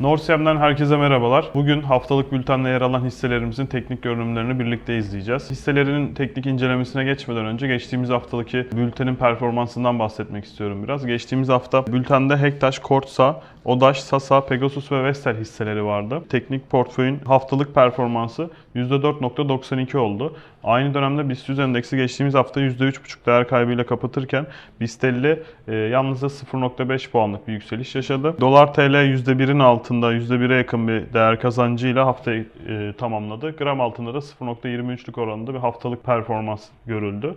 Norsem'den herkese merhabalar. Bugün haftalık bültende yer alan hisselerimizin teknik görünümlerini birlikte izleyeceğiz. Hisselerinin teknik incelemesine geçmeden önce geçtiğimiz haftaki bültenin performansından bahsetmek istiyorum biraz. Geçtiğimiz hafta bültende Hektaş, Kortsa, Odaş, Sasa, Pegasus ve Vestel hisseleri vardı. Teknik portföyün haftalık performansı %4.92 oldu. Aynı dönemde BIST 100 endeksi geçtiğimiz hafta %3.5 değer kaybıyla kapatırken BIST 50 e, yalnızca 0.5 puanlık bir yükseliş yaşadı. Dolar TL %1'in altında %1'e yakın bir değer kazancıyla haftayı e, tamamladı. Gram altında da 0.23'lük oranında bir haftalık performans görüldü.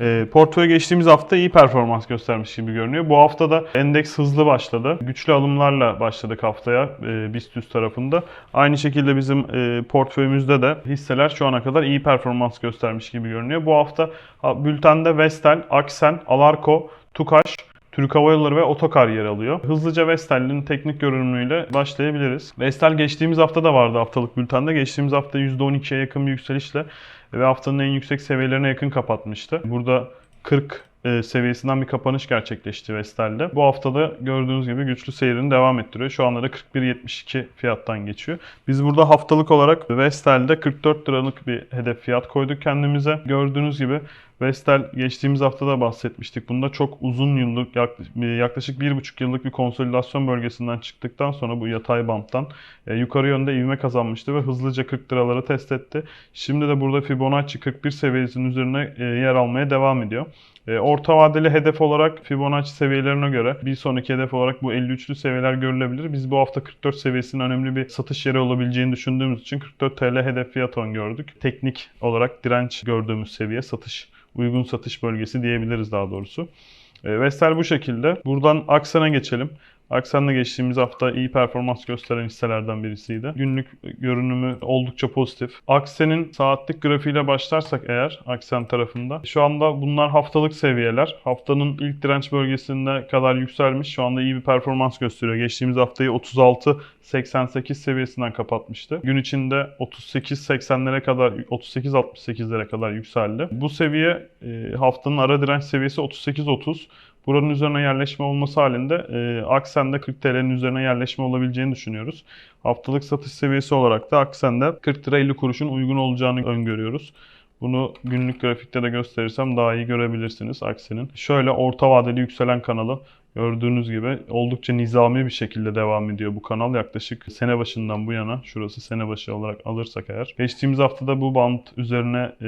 E, geçtiğimiz hafta iyi performans göstermiş gibi görünüyor. Bu hafta da endeks hızlı başladı. Güçlü alımlarla başladık haftaya e, BIST 100 tarafında. Aynı şekilde bizim e, portföyümüzde de hisseler şu ana kadar iyi performans göstermiş gibi görünüyor. Bu hafta ha, bültende Vestel, Aksen, Alarko, Tukaş, Türk Hava Yolları ve Otokar yer alıyor. Hızlıca Vestel'in teknik görünümüyle başlayabiliriz. Vestel geçtiğimiz hafta da vardı haftalık bültende. Geçtiğimiz hafta %12'ye yakın bir yükselişle ve haftanın en yüksek seviyelerine yakın kapatmıştı. Burada 40 e, seviyesinden bir kapanış gerçekleşti Vestel'de. Bu haftada gördüğünüz gibi güçlü seyrini devam ettiriyor. Şu anda da 41.72 fiyattan geçiyor. Biz burada haftalık olarak Vestel'de 44 liralık bir hedef fiyat koyduk kendimize. Gördüğünüz gibi Vestel geçtiğimiz hafta da bahsetmiştik. Bunda çok uzun yıllık yaklaşık 1,5 yıllık bir konsolidasyon bölgesinden çıktıktan sonra bu yatay banttan e, yukarı yönde ivme kazanmıştı ve hızlıca 40 liraları test etti. Şimdi de burada Fibonacci 41 seviyesinin üzerine e, yer almaya devam ediyor. Orta vadeli hedef olarak Fibonacci seviyelerine göre bir sonraki hedef olarak bu 53'lü seviyeler görülebilir. Biz bu hafta 44 seviyesinin önemli bir satış yeri olabileceğini düşündüğümüz için 44 TL hedef fiyat on gördük. Teknik olarak direnç gördüğümüz seviye satış uygun satış bölgesi diyebiliriz daha doğrusu. E, Vestel bu şekilde. Buradan Aksen'e geçelim. Aksen'de geçtiğimiz hafta iyi performans gösteren hisselerden birisiydi. Günlük görünümü oldukça pozitif. Aksen'in saatlik grafiğiyle başlarsak eğer Aksen tarafında şu anda bunlar haftalık seviyeler. Haftanın ilk direnç bölgesinde kadar yükselmiş. Şu anda iyi bir performans gösteriyor. Geçtiğimiz haftayı 36-88 seviyesinden kapatmıştı. Gün içinde 38-80'lere kadar 38-68'lere kadar yükseldi. Bu seviye e, haftanın ara direnç seviyesi 38-30. Buranın üzerine yerleşme olması halinde e, Aksen'de 40 TL'nin üzerine yerleşme olabileceğini düşünüyoruz. Haftalık satış seviyesi olarak da Aksen'de 40 lira 50 kuruşun uygun olacağını öngörüyoruz. Bunu günlük grafikte de gösterirsem daha iyi görebilirsiniz Aksen'in. Şöyle orta vadeli yükselen kanalı Gördüğünüz gibi oldukça nizami bir şekilde devam ediyor bu kanal. Yaklaşık sene başından bu yana, şurası sene başı olarak alırsak eğer. Geçtiğimiz haftada bu band üzerine e,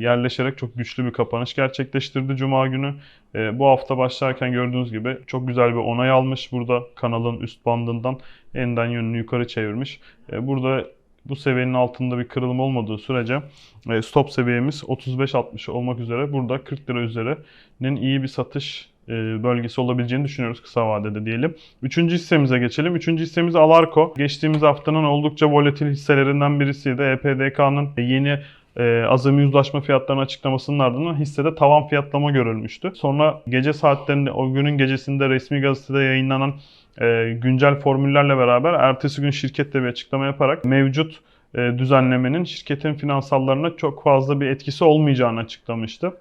yerleşerek çok güçlü bir kapanış gerçekleştirdi Cuma günü. E, bu hafta başlarken gördüğünüz gibi çok güzel bir onay almış burada kanalın üst bandından eniden yönünü yukarı çevirmiş. E, burada bu seviyenin altında bir kırılım olmadığı sürece e, stop seviyemiz 35-60 olmak üzere burada 40 lira üzerinin iyi bir satış bölgesi olabileceğini düşünüyoruz kısa vadede diyelim. Üçüncü hissemize geçelim. Üçüncü hissemiz Alarko. Geçtiğimiz haftanın oldukça volatil hisselerinden birisiydi. EPDK'nın yeni e, azami yüzleşme fiyatlarının açıklamasının ardından hissede tavan fiyatlama görülmüştü. Sonra gece saatlerinde o günün gecesinde resmi gazetede yayınlanan e, güncel formüllerle beraber ertesi gün şirkette bir açıklama yaparak mevcut e, düzenlemenin şirketin finansallarına çok fazla bir etkisi olmayacağını açıklamıştı.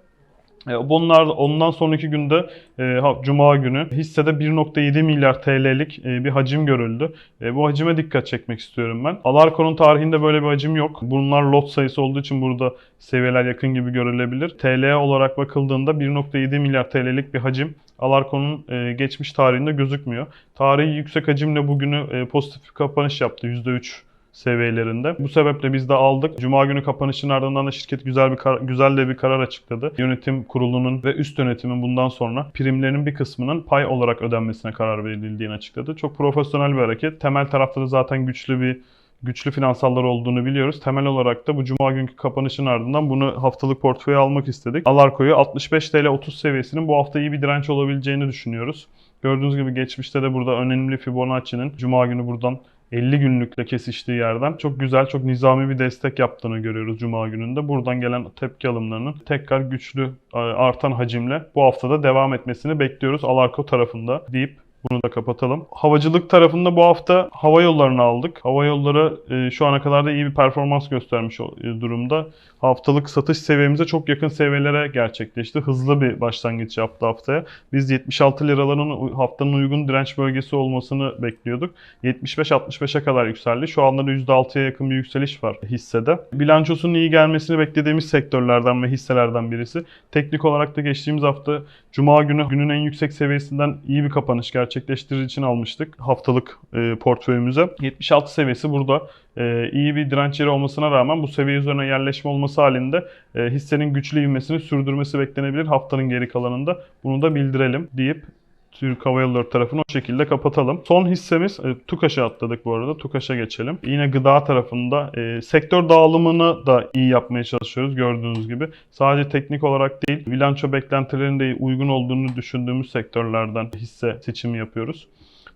E, bunlar ondan sonraki günde e, Cuma günü hissede 1.7 milyar TL'lik e, bir hacim görüldü. Bu hacime dikkat çekmek istiyorum ben. Alarko'nun tarihinde böyle bir hacim yok. Bunlar lot sayısı olduğu için burada seviyeler yakın gibi görülebilir. TL olarak bakıldığında 1.7 milyar TL'lik bir hacim Alarko'nun geçmiş tarihinde gözükmüyor. Tarihi yüksek hacimle bugünü pozitif kapanış yaptı %3 seviyelerinde. Bu sebeple biz de aldık. Cuma günü kapanışın ardından da şirket güzel bir güzel de bir karar açıkladı. Yönetim kurulunun ve üst yönetimin bundan sonra primlerin bir kısmının pay olarak ödenmesine karar verildiğini açıkladı. Çok profesyonel bir hareket. Temel tarafta da zaten güçlü bir güçlü finansallar olduğunu biliyoruz. Temel olarak da bu cuma günkü kapanışın ardından bunu haftalık portföye almak istedik. Alarko'yu 65 TL 30 seviyesinin bu hafta iyi bir direnç olabileceğini düşünüyoruz. Gördüğünüz gibi geçmişte de burada önemli Fibonacci'nin cuma günü buradan 50 günlükle kesiştiği yerden çok güzel, çok nizami bir destek yaptığını görüyoruz Cuma gününde. Buradan gelen tepki alımlarının tekrar güçlü artan hacimle bu haftada devam etmesini bekliyoruz Alarko tarafında deyip Bunu da kapatalım. Havacılık tarafında bu hafta hava yollarını aldık. Hava yolları e, şu ana kadar da iyi bir performans göstermiş e, durumda. Haftalık satış seviyemize çok yakın seviyelere gerçekleşti. Hızlı bir başlangıç yaptı haftaya. Biz 76 liraların haftanın uygun direnç bölgesi olmasını bekliyorduk. 75-65'e kadar yükseldi. Şu anda da %6'ya yakın bir yükseliş var hissede. Bilançosunun iyi gelmesini beklediğimiz sektörlerden ve hisselerden birisi. Teknik olarak da geçtiğimiz hafta Cuma günü günün en yüksek seviyesinden iyi bir kapanış gerçekleştirir için almıştık haftalık e, portföyümüze. 76 seviyesi burada e, iyi bir direnç yeri olmasına rağmen bu seviye üzerine yerleşme olması halinde e, hissenin güçlü ivmesini sürdürmesi beklenebilir haftanın geri kalanında. Bunu da bildirelim deyip Türk Hava Yolları tarafını o şekilde kapatalım. Son hissemiz e, TUKAŞ'a atladık bu arada. TUKAŞ'a geçelim. Yine gıda tarafında e, sektör dağılımını da iyi yapmaya çalışıyoruz gördüğünüz gibi. Sadece teknik olarak değil, bilanço beklentilerinin de uygun olduğunu düşündüğümüz sektörlerden hisse seçimi yapıyoruz.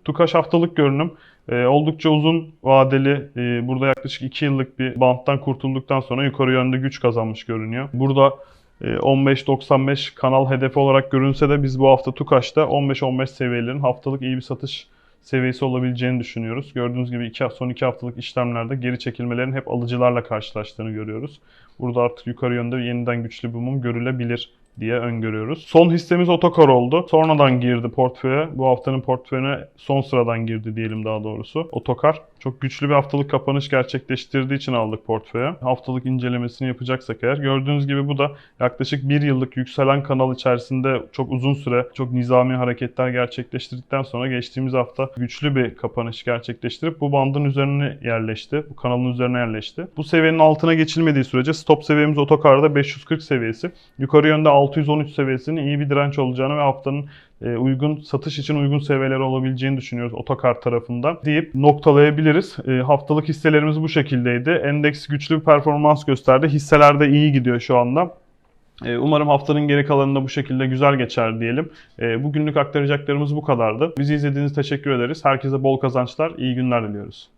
TUKAŞ haftalık görünüm. e, oldukça uzun vadeli, e, burada yaklaşık 2 yıllık bir banttan kurtulduktan sonra yukarı yönde güç kazanmış görünüyor. Burada 15.95 kanal hedefi olarak görünse de biz bu hafta TUKAŞ'ta 15-15 seviyelerin haftalık iyi bir satış seviyesi olabileceğini düşünüyoruz. Gördüğünüz gibi iki, son iki haftalık işlemlerde geri çekilmelerin hep alıcılarla karşılaştığını görüyoruz. Burada artık yukarı yönde yeniden güçlü bir mum görülebilir diye öngörüyoruz. Son hissemiz Otokar oldu. Sonradan girdi portföye. Bu haftanın portföyüne son sıradan girdi diyelim daha doğrusu. Otokar çok güçlü bir haftalık kapanış gerçekleştirdiği için aldık portföye. Haftalık incelemesini yapacaksak eğer. Gördüğünüz gibi bu da yaklaşık bir yıllık yükselen kanal içerisinde çok uzun süre çok nizami hareketler gerçekleştirdikten sonra geçtiğimiz hafta güçlü bir kapanış gerçekleştirip bu bandın üzerine yerleşti. Bu kanalın üzerine yerleşti. Bu seviyenin altına geçilmediği sürece stop seviyemiz otokarda 540 seviyesi. Yukarı yönde 613 seviyesinin iyi bir direnç olacağını ve haftanın uygun satış için uygun seviyeler olabileceğini düşünüyoruz otokar tarafından deyip noktalayabiliriz. E, haftalık hisselerimiz bu şekildeydi. Endeks güçlü bir performans gösterdi. Hisseler de iyi gidiyor şu anda. E, Umarım haftanın geri kalanında bu şekilde güzel geçer diyelim. E, Bugünlük aktaracaklarımız bu kadardı. Bizi izlediğiniz teşekkür ederiz. Herkese bol kazançlar, iyi günler diliyoruz.